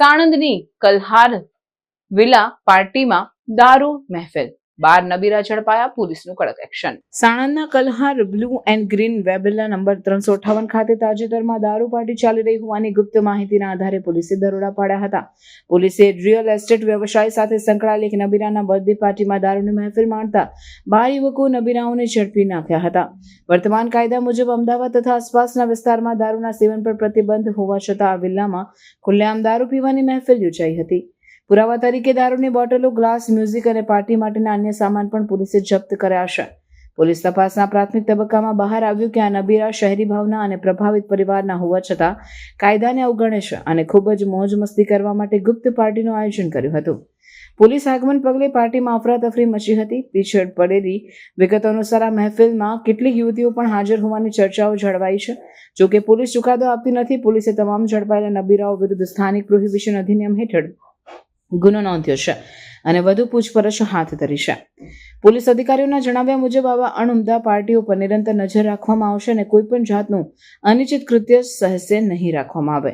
સાણંદની કલહાર villa પાર્ટીમાં દારૂ મહેફિલ બાર નબીરા ઝડપાયા, પોલીસનું કડક એક્શન. સાણંદના કલહાર, બ્લુ એન્ડ ગ્રીન વેબેલા નંબર ત્રણસો અઠાવન ખાતે તાજેતરમાં દારૂ પાર્ટી ચાલી રહી હોવાની ગુપ્ત માહિતીના આધારે પોલીસે દરોડા પાડ્યા હતા. પોલીસે રિયલ એસ્ટેટ વ્યવસાય સાથે સંકળાયેલ એક નબીરાના બર્થડે પાર્ટીમાં દારૂની મહેફિલ માણતા બાર યુવકો નબીરાઓને ઝડપી નાખ્યા હતા. વર્તમાન કાયદા મુજબ અમદાવાદ તથા આસપાસના વિસ્તારમાં દારૂના સેવન પર પ્રતિબંધ હોવા છતાં આ વિલ્લામાં ખુલ્લેઆમ દારૂ પીવાની મહેફિલ યોજાઈ હતી. પુરાવા તરીકે દારૂની બોટલો, ગ્લાસ, મ્યુઝિક અને પાર્ટી માટેના અન્ય સામાન પણ પોલીસે જપ્ત કર્યા છે. પોલીસ તપાસના પ્રાથમિક તબક્કામાં બહાર આવ્યું કે આ નબીરા શહેરી ભાવના અને પ્રભાવિત પરિવારના હોવા છતાં કાયદાને અવગણે છે અને ખૂબ જ મોજ મસ્તી કરવા માટે ગુપ્ત પાર્ટીનું આયોજન કર્યું હતું. પોલીસ આગમન પગલે પાર્ટીમાં અફરાતફરી મચી હતી. પીછળ પડેલી વિગતો અનુસાર આ મહેફિલમાં કેટલીક યુવતીઓ પણ હાજર હોવાની ચર્ચાઓ જળવાઈ છે. જોકે પોલીસ ચુકાદો આપતી નથી, પોલીસે તમામ ઝડપાયેલા નબીરાઓ વિરુદ્ધ સ્થાનિક પ્રોહિબિશન અધિનિયમ હેઠળ ગુનો નોંધ્યો છે અને વધુ પૂછપરછ હાથ ધરી છે. પોલીસ અધિકારીઓના જણાવ્યા મુજબ આવા અણુમદા પાર્ટીઓ પર નિરંતર નજર રાખવામાં આવશે અને કોઈપણ જાતનું અનિશ્ચિત કૃત્ય સહસે નહીં રાખવામાં આવે.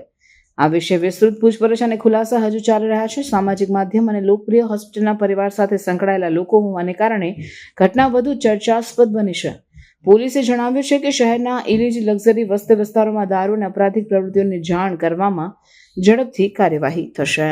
આ વિશે વિસ્તૃત પૂછપરછ અને ખુલાસા હજુ ચાલી રહ્યા છે. સામાજિક માધ્યમ અને લોકપ્રિય હોસ્પિટલના પરિવાર સાથે સંકળાયેલા લોકો હોવાને કારણે ઘટના વધુ ચર્ચાસ્પદ બની છે. પોલીસે જણાવ્યું છે કે શહેરના ઇલીજ લક્ઝરી વસ્તી વિસ્તારોમાં દારૂ અને અપરાધિક પ્રવૃત્તિઓની જાણ કરવામાં ઝડપથી કાર્યવાહી થશે.